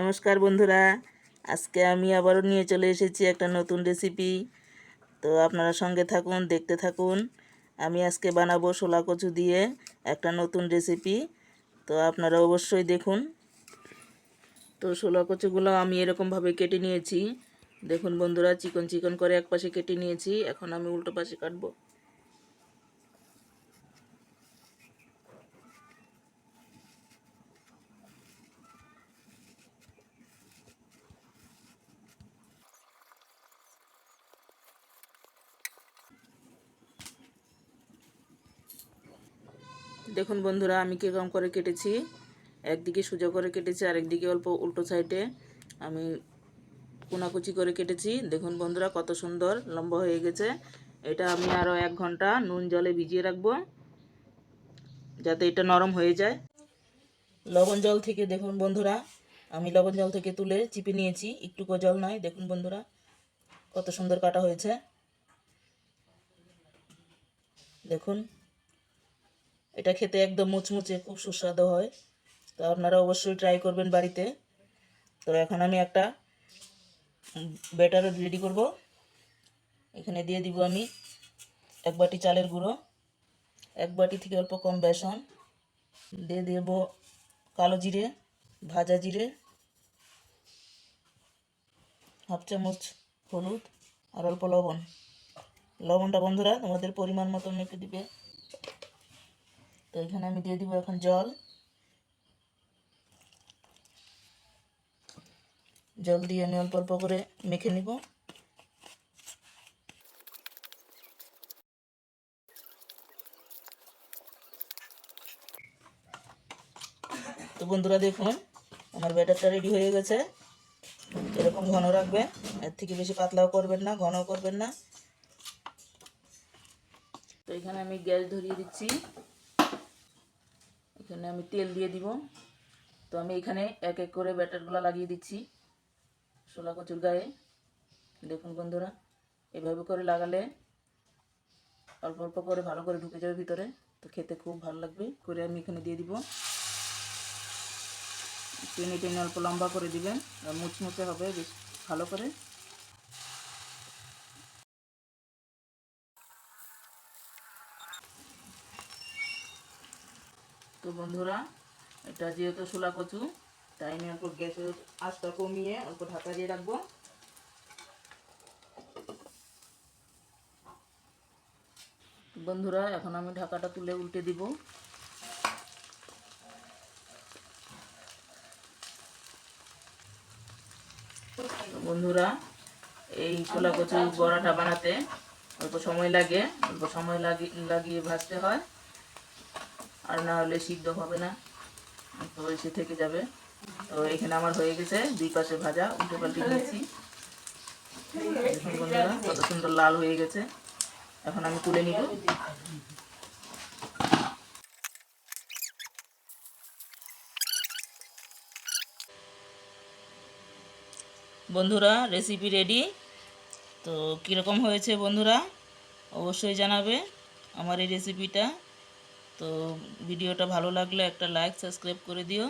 নমস্কার বন্ধুরা। আজকে আমি আবারও নিয়ে চলে এসেছি একটা নতুন রেসিপি তো আপনারা সঙ্গে থাকুন, দেখতে থাকুন। আমি আজকে বানাবো শোলা কচু দিয়ে একটা নতুন রেসিপি তো আপনারা অবশ্যই দেখুন। তো শোলা কচুগুলো আমি এরকমভাবে কেটে নিয়েছি। দেখুন বন্ধুরা, চিকন চিকন করে এক পাশে কেটে নিয়েছি। এখন আমি উল্টো পাশে কাটবো। দেখুন বন্ধুরা, আমি কীরকম করে কেটেছি। একদিকে সোজা করে কেটেছি আর একদিকে অল্প উল্টো সাইডে আমি কোনাকুচি করে কেটেছি। দেখুন বন্ধুরা, কত সুন্দর, লম্বা হয়ে গেছে। এটা আমি আরও এক ঘণ্টা নুন জলে ভিজিয়ে রাখব, যাতে এটা নরম হয়ে যায়। লবণ জল থেকে দেখুন বন্ধুরা, আমি লবণ জল থেকে তুলে চিপে নিয়েছি। একটুকু জল নয় দেখুন বন্ধুরা, কত সুন্দর কাটা হয়েছে। দেখুন এটা খেতে একদম মুচমুচে, খুব সুস্বাদু হয়। তো আপনারা অবশ্যই ট্রাই করবেন বাড়িতে। তো এখন আমি একটা ব্যাটার রেডি করব। এখানে দিয়ে দিব আমি এক বাটি চালের গুঁড়ো, এক বাটি থেকে অল্প কম বেসন, দিয়ে দেব কালো জিরে, ভাজা জিরে, হাফ চামচ হলুদ আর অল্প লবণ। লবণটা বন্ধুরা তোমাদের পরিমাণ মতো মেপে দিবে। তো এখানে আমি দিয়ে দিব এখন জল। জল দিয়ে আমি অল্প অল্প করে মেখে নিব। তো বন্ধুরা দেখুন, আমার ব্যাটারটা রেডি হয়ে গেছে। এরকম ঘন রাখবেন, এর থেকে বেশি পাতলাও করবেন না, ঘনও করবেন না। তো এখানে আমি গ্যাস ধরিয়ে দিচ্ছি। এখানে আমি তেল দিয়ে দিব। তো আমি এখানে এক এক করে ব্যাটারগুলো লাগিয়ে দিচ্ছি শোলা কচুর গায়ে। দেখুন বন্ধুরা, এভাবে করে লাগালে অল্প অল্প করে ভালো করে ঢুকে যাবে ভিতরে। তো খেতে খুব ভালো লাগবে, করে আমি এখানে দিয়ে দিব। টেনে টেনে অল্প লম্বা করে দিবেন, আর মুচমুচে হবে বেশ ভালো করে। তো বন্ধুরা, এটা যেহেতু শোলা কচু তাই আমি অল্প গ্যাসের আঁচটা কমিয়ে অল্প ঢাকা দিয়ে রাখব। বন্ধুরা, এখন আমি ঢাকাটা তুলে উল্টে দিব। বন্ধুরা, এই ছোলা কচু বড়াটা বানাতে অল্প সময় লাগে, অল্প সময় লাগিয়ে ভাজতে হয়। আর না হলে সিদ্ধ হবে না। তো এসে থেকে যাবে। তো এখানে আমার হয়ে গেছে দুই পাশে ভাজা, উল্টে পাল্টে নিয়েছি কত সুন্দর লাল হয়ে গেছে। এখন আমি তুলে নিব। বন্ধুরা রেসিপি রেডি তো কীরকম হয়েছে বন্ধুরা, অবশ্যই জানাবে আমার এই রেসিপিটা তো ভিডিওটা ভালো লাগলে একটা লাইক সাবস্ক্রাইব করে দিও।